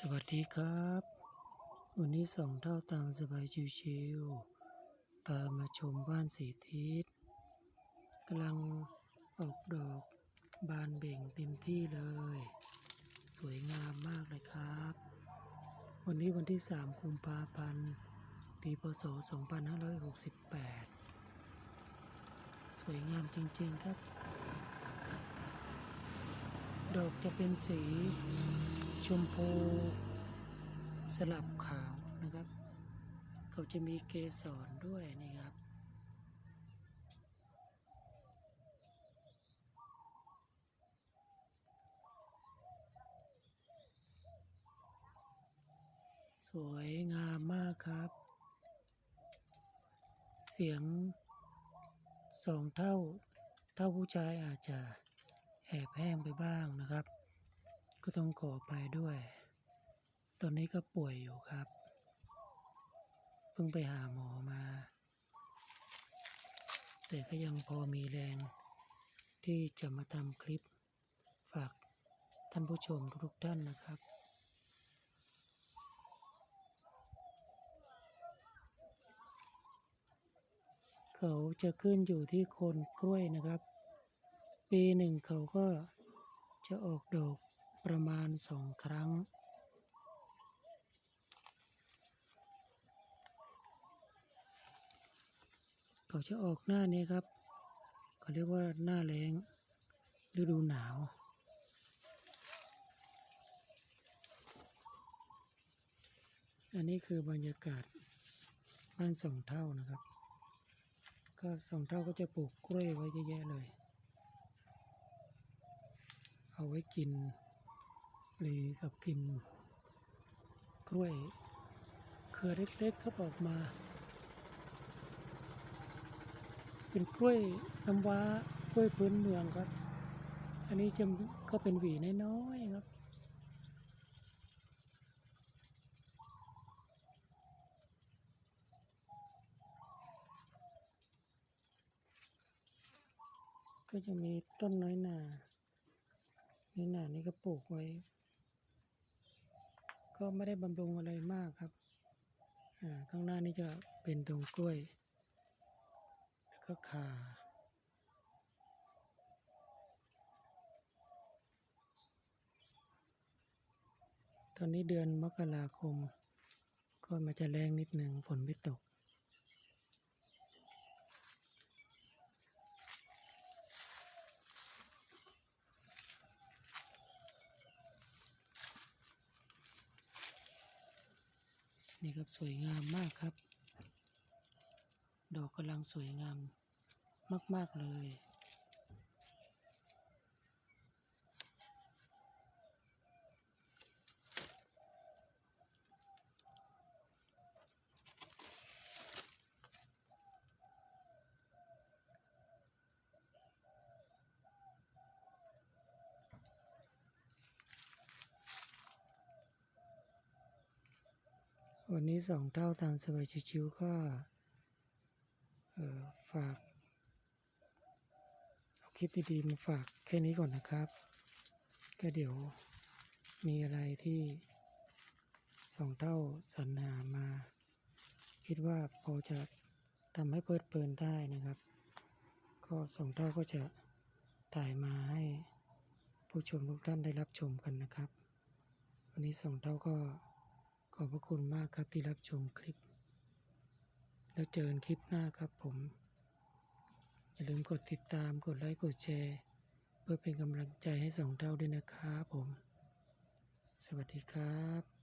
สวัสดีครับ วันนี้สองเท่าตามสบายชิวๆพามาชมบ้านสีทิศกำลังออกดอกบานเบ่งเต็มที่เลย สวยงามมากเลยครับ วันนี้วันที่ 3 กุมภาพันธ์ ปีพศ 2568 สวยงามจริงๆครับ ดอกจะเป็นสีชมพูสลับขาวนะครับ เขาจะมีเกสรด้วยนี่ครับ สวยงามมากครับ เสียงสองเท่า เท่าผู้ชายอาจจะ แอบแห้งไปบ้างนะครับ ก็ต้องขอไปด้วย ตอนนี้ก็ป่วยอยู่ครับ เพิ่งไปหาหมอมา แต่ก็ยังพอมีแรง ที่จะมาทำคลิป ฝากท่านผู้ชมทุกท่านนะครับเขาจะขึ้นอยู่ที่โคนกล้วยนะครับ ปีหนึ่งเขาก็จะออกดอกประมาณสองครั้ง เขาจะออกหน้านี้ครับ เขาเรียกว่าหน้าแล้งฤดูหนาวอันนี้คือบรรยากาศบ้านสองเท่านะครับ ก็สองเท่าก็จะปลูกกล้วยไว้เยอะแยะเลย เอาไว้กินปลีกับกินกล้วยเครือเล็กๆครับออกมา เป็นกล้วยน้ำว้ากล้วยพื้นเมืองครับ อันนี้จะก็เป็นหวีน้อยๆครับก็จะมีต้นน้อยหนา น้อยหนานี่ก็ปลูกไว้ ก็ไม่ได้บำรุงอะไรมากครับอ่าข้างหน้านี่จะเป็นตรงกล้วย แล้วก็ขาตอนนี้เดือนมกราคม ก็มาจะแรงนิดหนึ่งฝนไม่ตก นี่ครับสวยงามมากครับ ดอกกำลังสวยงามมาก ๆ เลย วันนี้สองเท่าตามสบายชิวๆก็ฝากเอาคลิปดีๆมาฝากแค่นี้ก่อนนะครับ ก็เดี๋ยวมีอะไรที่สองเท่าสรรหามา คิดว่าพอจะทำให้เพลิดเพลินได้นะครับ ก็สองเท่าก็จะถ่ายมาให้ผู้ชมทุกท่านได้รับชมกันนะครับ วันนี้สองเท่าก็ ขอบพระคุณมากครับที่รับชมคลิป แล้วเจอกันคลิปหน้าครับผม อย่าลืมกดติดตามกดไลค์กดแชร์ เพื่อเป็นกำลังใจให้สองเท่าด้วยนะครับผม สวัสดีครับ